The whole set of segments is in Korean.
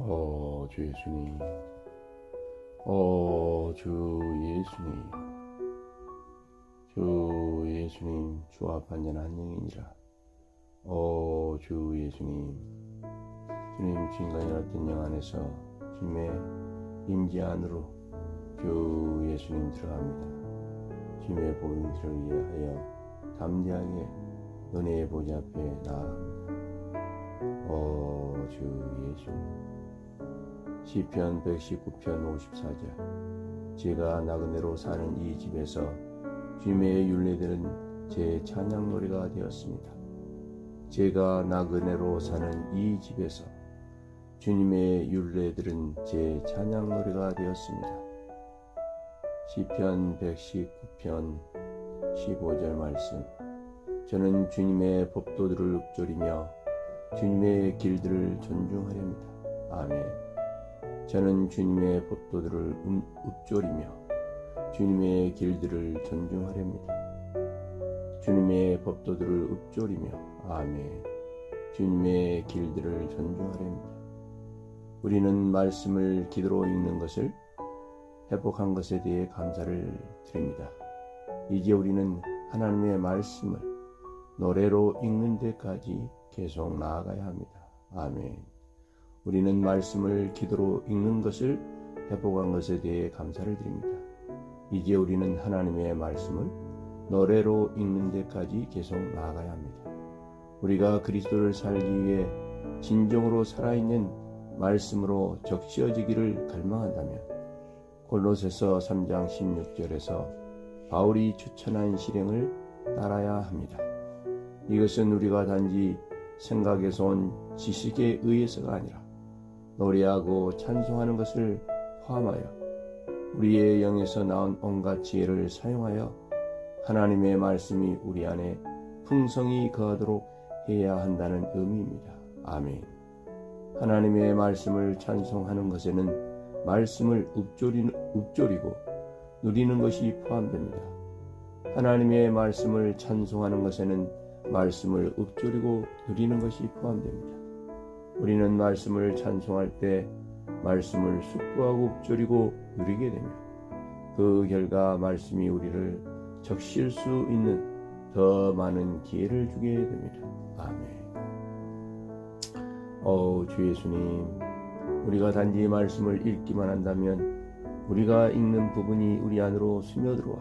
어, 주 예수님. 어, 주 예수님. 주 예수님, 주앞 안전한 영이니라. 어, 주 예수님. 주님, 주인간이었던 영 안에서 주님의 임재 안으로 주 예수님 들어갑니다. 주님의 복음들을 위하여 담대하게 은혜의 보좌 앞에 나아갑니다. 어, 주 예수님. 시편 119편 54절 제가 나그네로 사는 이 집에서 주님의 윤례들은 제 찬양 노래가 되었습니다. 제가 나그네로 사는 이 집에서 주님의 윤례들은 제 찬양 노래가 되었습니다. 시편 119편 15절 말씀 저는 주님의 법도들을 읊조리며 주님의 길들을 존중하렵니다. 아멘. 저는 주님의 법도들을 음, 읊조리며 주님의 길들을 존중하렵니다. 주님의 법도들을 읊조리며 아멘. 주님의 길들을 존중하렵니다. 우리는 말씀을 기도로 읽는 것을 회복한 것에 대해 감사를 드립니다. 이제 우리는 하나님의 말씀을 노래로 읽는 데까지 계속 나아가야 합니다. 아멘. 우리는 말씀을 기도로 읽는 것을 회복한 것에 대해 감사를 드립니다. 이제 우리는 하나님의 말씀을 노래로 읽는 데까지 계속 나아가야 합니다. 우리가 그리스도를 살기 위해 진정으로 살아있는 말씀으로 적시어지기를 갈망한다면 골로새서 3장 16절에서 바울이 추천한 실행을 따라야 합니다. 이것은 우리가 단지 생각에서 온 지식에 의해서가 아니라 노래하고 찬송하는 것을 포함하여 우리의 영에서 나온 온갖 지혜를 사용하여 하나님의 말씀이 우리 안에 풍성히 거하도록 해야 한다는 의미입니다. 아멘. 하나님의 말씀을 찬송하는 것에는 말씀을 읊조리고 누리는 것이 포함됩니다. 하나님의 말씀을 찬송하는 것에는 말씀을 읊조리고 누리는 것이 포함됩니다. 우리는 말씀을 찬송할 때 말씀을 숙고하고 읊조리고 누리게 되며 그 결과 말씀이 우리를 적실 수 있는 더 많은 기회를 주게 됩니다. 아멘. 어, 주 예수님, 우리가 단지 말씀을 읽기만 한다면 우리가 읽는 부분이 우리 안으로 스며들어와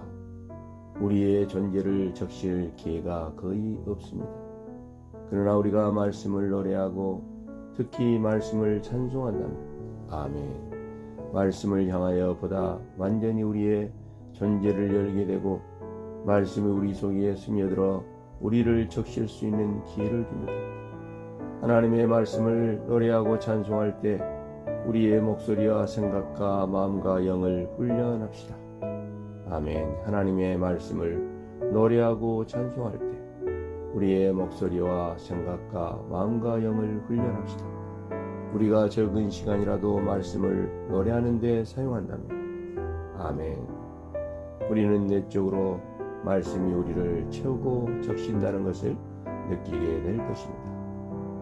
우리의 존재를 적실 기회가 거의 없습니다. 그러나 우리가 말씀을 노래하고 특히 말씀을 찬송한다면 아멘. 말씀을 향하여 보다 완전히 우리의 존재를 열게 되고 말씀이 우리 속에 스며들어 우리를 적실 수 있는 기회를 줍니다. 하나님의 말씀을 노래하고 찬송할 때 우리의 목소리와 생각과 마음과 영을 훈련합시다. 아멘. 하나님의 말씀을 노래하고 찬송할 때 우리의 목소리와 생각과 마음과 영을 훈련합시다. 우리가 적은 시간이라도 말씀을 노래하는 데 사용한다면 아멘. 우리는 내적으로 말씀이 우리를 채우고 적신다는 것을 느끼게 될 것입니다.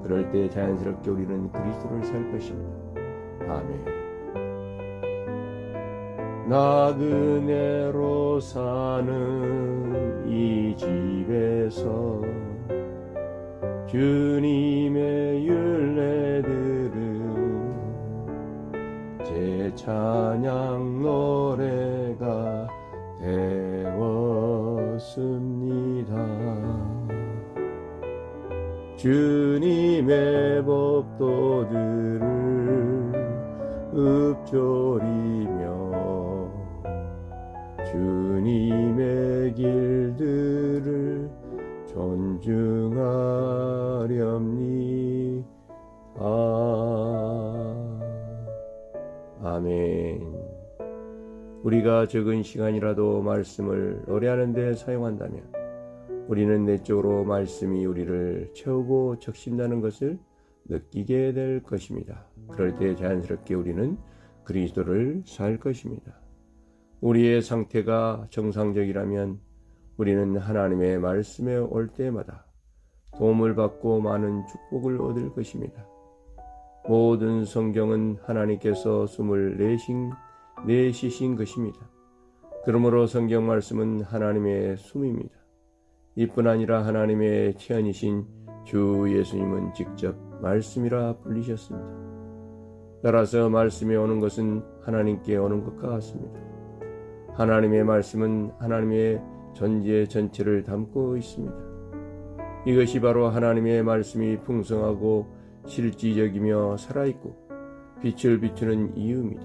그럴 때 자연스럽게 우리는 그리스도를 살 것입니다. 아멘. 나그네로 사는 이 집에서 주님의 윤례들은 제 찬양 노래가 되었습니다. 주님의 법도들을 읊조리 길들을 존중하렵니다. 아멘. 우리가 적은 시간이라도 말씀을 노래하는 데 사용한다면 우리는 내적으로 말씀이 우리를 채우고 적신다는 것을 느끼게 될 것입니다. 그럴 때 자연스럽게 우리는 그리스도를 살 것입니다. 우리의 상태가 정상적이라면 우리는 하나님의 말씀에 올 때마다 도움을 받고 많은 축복을 얻을 것입니다. 모든 성경은 하나님께서 숨을 내신, 내쉬신 것입니다. 그러므로 성경 말씀은 하나님의 숨입니다. 이뿐 아니라 하나님의 체현이신 주 예수님은 직접 말씀이라 불리셨습니다. 따라서 말씀이 오는 것은 하나님께 오는 것과 같습니다. 하나님의 말씀은 하나님의 전제 전체를 담고 있습니다. 이것이 바로 하나님의 말씀이 풍성하고 실질적이며 살아있고 빛을 비추는 이유입니다.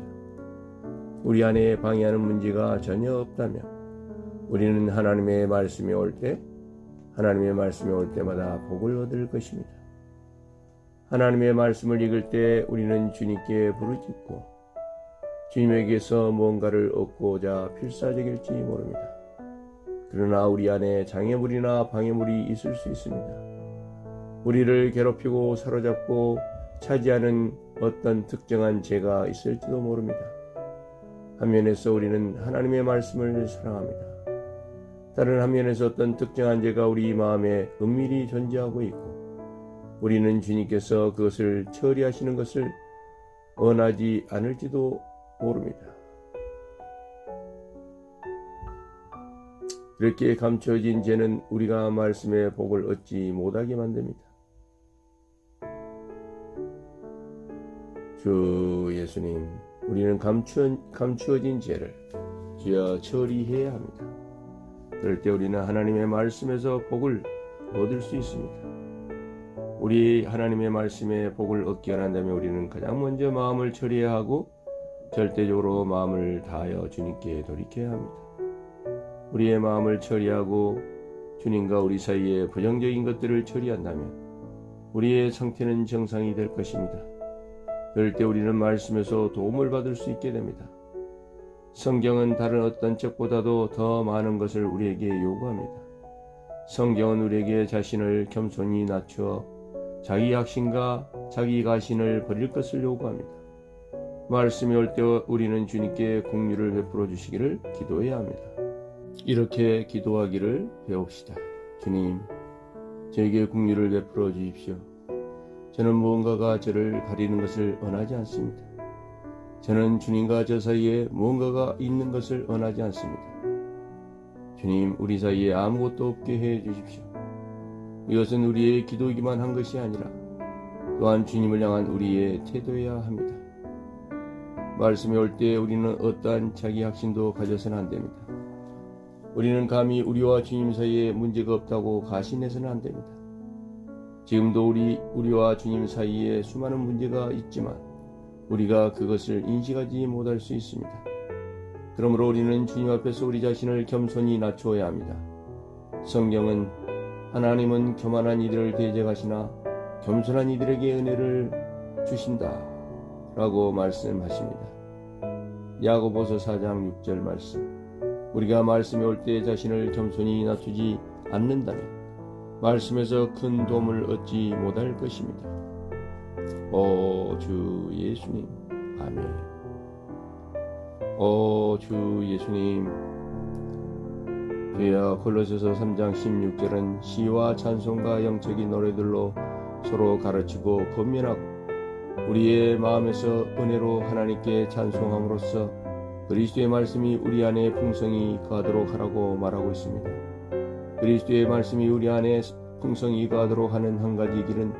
우리 안에 방해하는 문제가 전혀 없다면 우리는 하나님의 말씀이 올 때, 하나님의 말씀이 올 때마다 복을 얻을 것입니다. 하나님의 말씀을 읽을 때 우리는 주님께 부르짖고 주님에게서 무언가를 얻고자 필사적일지 모릅니다. 그러나 우리 안에 장애물이나 방해물이 있을 수 있습니다. 우리를 괴롭히고 사로잡고 차지하는 어떤 특정한 죄가 있을지도 모릅니다. 한면에서 우리는 하나님의 말씀을 사랑합니다. 다른 한면에서 어떤 특정한 죄가 우리 마음에 은밀히 존재하고 있고 우리는 주님께서 그것을 처리하시는 것을 원하지 않을지도 모릅니다. 그렇게 감춰진 죄는 우리가 말씀의 복을 얻지 못하게 만듭니다. 주 예수님, 우리는 감추, 감추어진 죄를 주여 처리해야 합니다. 그럴 때 우리는 하나님의 말씀에서 복을 얻을 수 있습니다. 우리 하나님의 말씀에 복을 얻기 원한다면 우리는 가장 먼저 마음을 처리해야 하고 절대적으로 마음을 다하여 주님께 돌이켜야 합니다. 우리의 마음을 처리하고 주님과 우리 사이에 부정적인 것들을 처리한다면 우리의 상태는 정상이 될 것입니다. 그럴 때 우리는 말씀에서 도움을 받을 수 있게 됩니다. 성경은 다른 어떤 책보다도 더 많은 것을 우리에게 요구합니다. 성경은 우리에게 자신을 겸손히 낮추어 자기 확신과 자기 가신을 버릴 것을 요구합니다. 말씀이 올 때 우리는 주님께 공유를 베풀어 주시기를 기도해야 합니다. 이렇게 기도하기를 배웁시다. 주님, 저에게 공유를 베풀어 주십시오. 저는 무언가가 저를 가리는 것을 원하지 않습니다. 저는 주님과 저 사이에 무언가가 있는 것을 원하지 않습니다. 주님, 우리 사이에 아무것도 없게 해 주십시오. 이것은 우리의 기도이기만 한 것이 아니라 또한 주님을 향한 우리의 태도여야 합니다. 말씀이 올 때 우리는 어떠한 자기 확신도 가져서는 안 됩니다. 우리는 감히 우리와 주님 사이에 문제가 없다고 가신해서는 안 됩니다. 지금도 우리, 우리와 주님 사이에 수많은 문제가 있지만 우리가 그것을 인식하지 못할 수 있습니다. 그러므로 우리는 주님 앞에서 우리 자신을 겸손히 낮추어야 합니다. 성경은 하나님은 교만한 이들을 대적하시나 겸손한 이들에게 은혜를 주신다. 라고 말씀하십니다. 야고보서 4장 6절 말씀. 우리가 말씀에 올 때 자신을 겸손히 낮추지 않는다면 말씀에서 큰 도움을 얻지 못할 것입니다. 오 주 예수님 아멘. 오 주 예수님 주여 골로새서 3장 16절은 시와 찬송과 영적인 노래들로 서로 가르치고 권면하고 우리의 마음에서 은혜로 하나님께 찬송함으로써 그리스도의 말씀이 우리 안에 풍성히 가도록 하라고 말하고 있습니다. 그리스도의 말씀이 우리 안에 풍성히 가도록 하는 한 가지 길은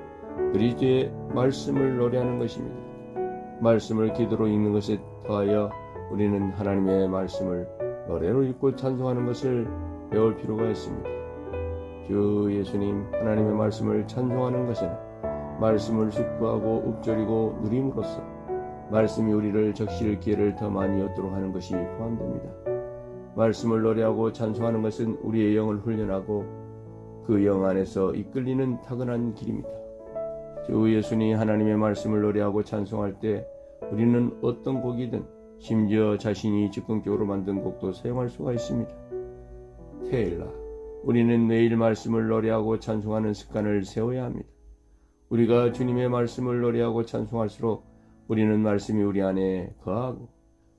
그리스도의 말씀을 노래하는 것입니다. 말씀을 기도로 읽는 것에 더하여 우리는 하나님의 말씀을 노래로 읽고 찬송하는 것을 배울 필요가 있습니다. 주 예수님 하나님의 말씀을 찬송하는 것은 말씀을 숙부하고 읊조리고 누림으로써 말씀이 우리를 적실 기회를 더 많이 얻도록 하는 것이 포함됩니다. 말씀을 노래하고 찬송하는 것은 우리의 영을 훈련하고 그 영 안에서 이끌리는 타고난 길입니다. 주 예수님 하나님의 말씀을 노래하고 찬송할 때 우리는 어떤 곡이든 심지어 자신이 즉흥적으로 만든 곡도 사용할 수가 있습니다. 테일라 우리는 매일 말씀을 노래하고 찬송하는 습관을 세워야 합니다. 우리가 주님의 말씀을 노래하고 찬송할수록 우리는 말씀이 우리 안에 거하고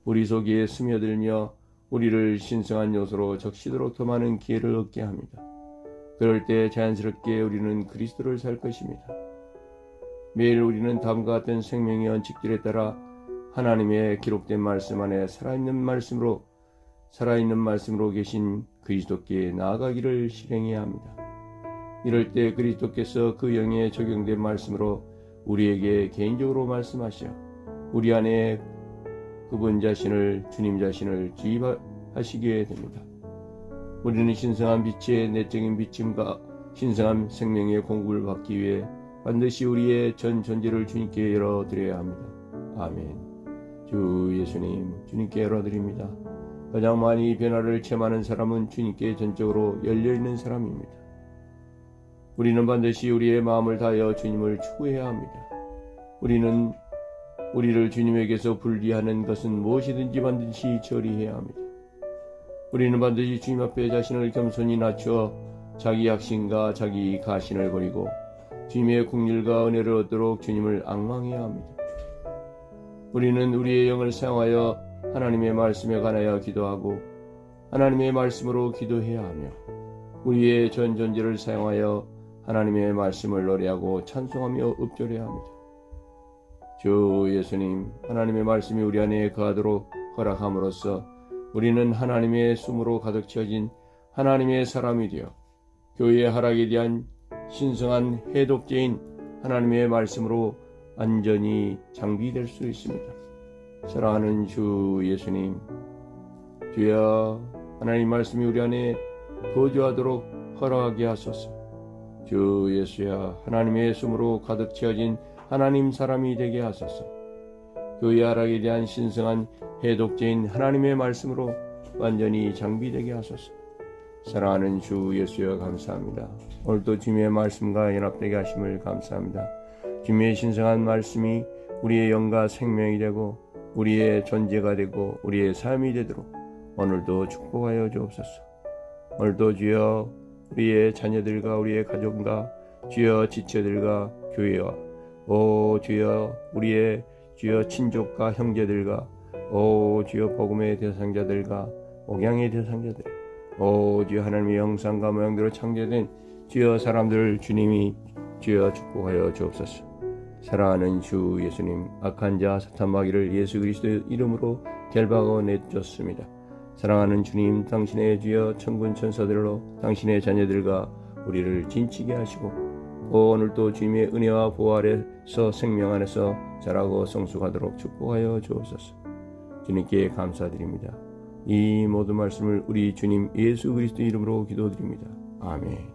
우리 속에 스며들며 우리를 신성한 요소로 적시도록 더 많은 기회를 얻게 합니다. 그럴 때 자연스럽게 우리는 그리스도를 살 것입니다. 매일 우리는 다음과 같은 생명의 원칙들에 따라 하나님의 기록된 말씀 안에 살아있는 말씀으로 살아있는 말씀으로 계신 그리스도께 나아가기를 실행해야 합니다. 이럴 때 그리스도께서 그 영에 적용된 말씀으로 우리에게 개인적으로 말씀하셔 우리 안에 그분 자신을 주님 자신을 주입하시게 됩니다. 우리는 신성한 빛의 내적인 비침과 신성한 생명의 공급을 받기 위해 반드시 우리의 전 존재를 주님께 열어드려야 합니다. 아멘. 주 예수님, 주님께 열어드립니다. 가장 많이 변화를 체험하는 사람은 주님께 전적으로 열려있는 사람입니다. 우리는 반드시 우리의 마음을 다하여 주님을 추구해야 합니다. 우리는 우리를 주님에게서 분리하는 것은 무엇이든지 반드시 처리해야 합니다. 우리는 반드시 주님 앞에 자신을 겸손히 낮추어 자기 약신과 자기 가신을 버리고 주님의 국률과 은혜를 얻도록 주님을 앙망해야 합니다. 우리는 우리의 영을 사용하여 하나님의 말씀에 관하여 기도하고 하나님의 말씀으로 기도해야 하며 우리의 전 존재를 사용하여 하나님의 말씀을 노래하고 찬송하며 읊조려야 합니다. 주 예수님, 하나님의 말씀이 우리 안에 거하도록 허락함으로써 우리는 하나님의 숨으로 가득 채워진 하나님의 사람이 되어 교회의 하락에 대한 신성한 해독제인 하나님의 말씀으로 안전히 장비될 수 있습니다. 사랑하는 주 예수님, 주여 하나님 말씀이 우리 안에 거주하도록 허락하게 하소서. 주 예수야 하나님의 숨으로 가득 채워진 하나님 사람이 되게 하소서. 교회 하락에 대한 신성한 해독제인 하나님의 말씀으로 완전히 장비되게 하소서. 사랑하는 주 예수여 감사합니다. 오늘도 주님의 말씀과 연합되게 하심을 감사합니다. 주님의 신성한 말씀이 우리의 영과 생명이 되고 우리의 존재가 되고 우리의 삶이 되도록 오늘도 축복하여 주옵소서. 오늘도 주여 우리의 자녀들과 우리의 가족과 주여 지체들과 교회와 오 주여 우리의 주여 친족과 형제들과 오 주여 복음의 대상자들과 옥양의 대상자들 오 주여 하나님의 영상과 모양대로 창조된 주여 사람들을 주님이 주여 축복하여 주옵소서. 사랑하는 주 예수님 악한 자 사탄 마귀를 예수 그리스도의 이름으로 결박하고 내쫓습니다. 사랑하는 주님 당신의 주여 천군 천사들로 당신의 자녀들과 우리를 진치게 하시고 오늘도 주님의 은혜와 보호 아래서 생명 안에서 자라고 성숙하도록 축복하여 주옵소서. 주님께 감사드립니다. 이 모든 말씀을 우리 주님 예수 그리스도 이름으로 기도드립니다. 아멘.